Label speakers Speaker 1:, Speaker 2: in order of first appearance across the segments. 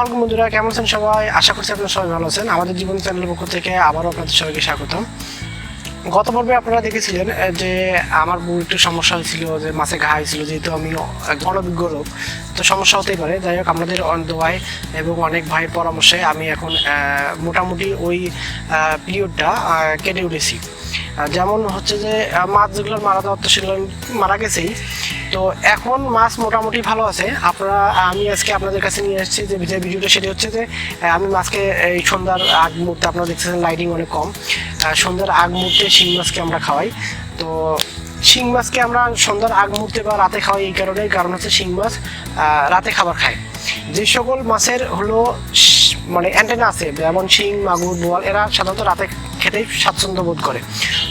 Speaker 1: আলাইকুম বন্ধুরা, কেমন আছেন সবাই? আশা করছি আপনারা সবাই ভালো আছেন। আমাদের জীবন চ্যানেলের পক্ষ থেকে আবারও আপনাদের সবাইকে স্বাগতম। গত পর্বে আপনারা দেখেছিলেন যে আমার বউ একটু সমস্যা হয়েছিল, যে মাছে ঘা হয়েছিল, যেহেতু আমি অনভিজ্ঞ লোক তো সমস্যা হতেই পারে। যাই হোক, আমাদের দোয়ায় এবং অনেক ভাইয়ের পরামর্শে আমি এখন মোটামুটি ওই পিরিয়ডটা কেটে উঠেছি। যেমন হচ্ছে যে মাছ যেগুলো মারা যাওয়ার তো মারা গেছেই। তো এখন মাছ মোটামুটি ভালো আছে। আপনারা, আমি আজকে আপনাদের কাছে নিয়ে এসেছি যে যে ভিডিওটা, সেটা হচ্ছে যে আমি মাছকে এই সন্ধ্যার আগ মুহূর্তে, আপনারা দেখতেছেন লাইটিং অনেক কম। সন্ধ্যার আগ মুহূর্তে শিং মাছকে আমরা খাওয়াই। তো শিং মাছকে আমরা সন্ধ্যার আগ মুহূর্তে বা রাতে খাওয়াই এই কারণে কারণ হচ্ছে শিং মাছ রাতে খাবার খায়। যে সকল মাছের হলো মানে অ্যান্টেনা আছে, যেমন শিং, মাগুর, বোয়াল, এরা সাধারণত রাতে খেতেই স্বাচ্ছন্দ্য বোধ করে।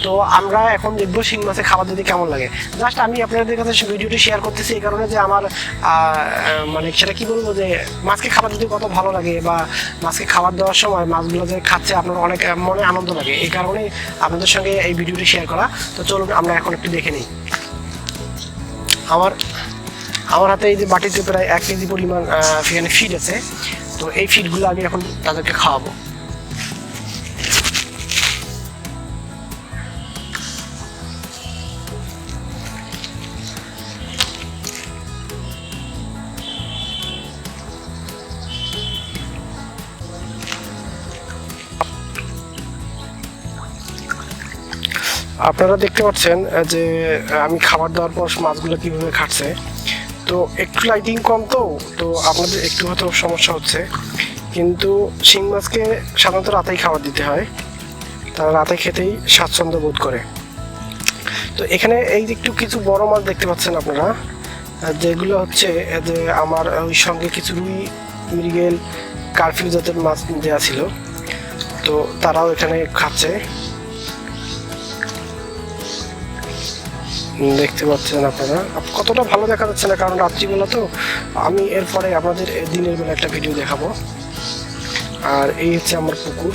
Speaker 1: তো আমরা এখন দেখব শিং মাছের খাবার দিতে কেমন লাগে। জাস্ট আমি আপনাদের কাছে ভিডিওটি শেয়ার করতেছি এই কারণে যে আমার মানে সেটা কি বলব যে মাছকে খাবার দিতে কত ভালো লাগে বা মাছকে খাবার দেওয়ার সময় মাছগুলো যে খাচ্ছে আপনার অনেক, মনে আনন্দ লাগে। এই কারণেই আপনাদের সঙ্গে এই ভিডিওটি শেয়ার করা। তো চলুন আমরা এখন একটু দেখে নিই। আমার আমার হাতে এই যে বাটিতে প্রায় এক কেজি পরিমাণ ফিড আছে। তো এই ফিডগুলো আমি এখন তাদেরকে খাওয়াবো। আপনারা দেখতে পাচ্ছেন যে আমি খাবার দেওয়ার পর মাছগুলো কীভাবে খাচ্ছে। তো একটু লাইটিং কম তো তো আপনাদের একটু হয়তো সমস্যা হচ্ছে। কিন্তু শিং মাছকে সাধারণত রাতেই খাবার দিতে হয়। তারা রাতে খেতেই স্বাচ্ছন্দ্য বোধ করে। তো এখানে এই যে একটু কিছু বড় মাছ দেখতে পাচ্ছেন আপনারা যেগুলো হচ্ছে যে আমার ওই সঙ্গে কিছু রুই, মৃগেল, কারফিউ জাতের মাছ দেওয়া ছিল। তো তারাও এখানে খাচ্ছে। দেখতে পাচ্ছেন আপনারা। কতটা ভালো দেখা যাচ্ছে না, কারণ রাত্রিবেলা তো আমি এরপরে আপনাদের দিনের বেলা একটা ভিডিও দেখাবো। আর এই হচ্ছে আমার পুকুর।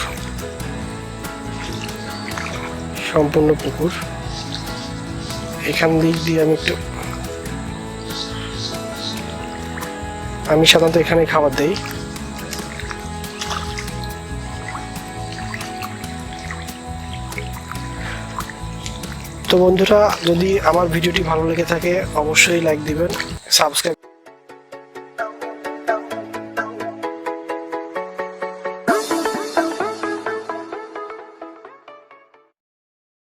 Speaker 1: সম্পূর্ণ পুকুর। এখান দিক দিয়ে আমি একটু আমি সাধারণত এখানে খাবার দেই। তো বন্ধুরা যদি আমার ভিডিওটি ভালো লেগে থাকে অবশ্যই লাইক দিবেন সাবস্ক্রাইব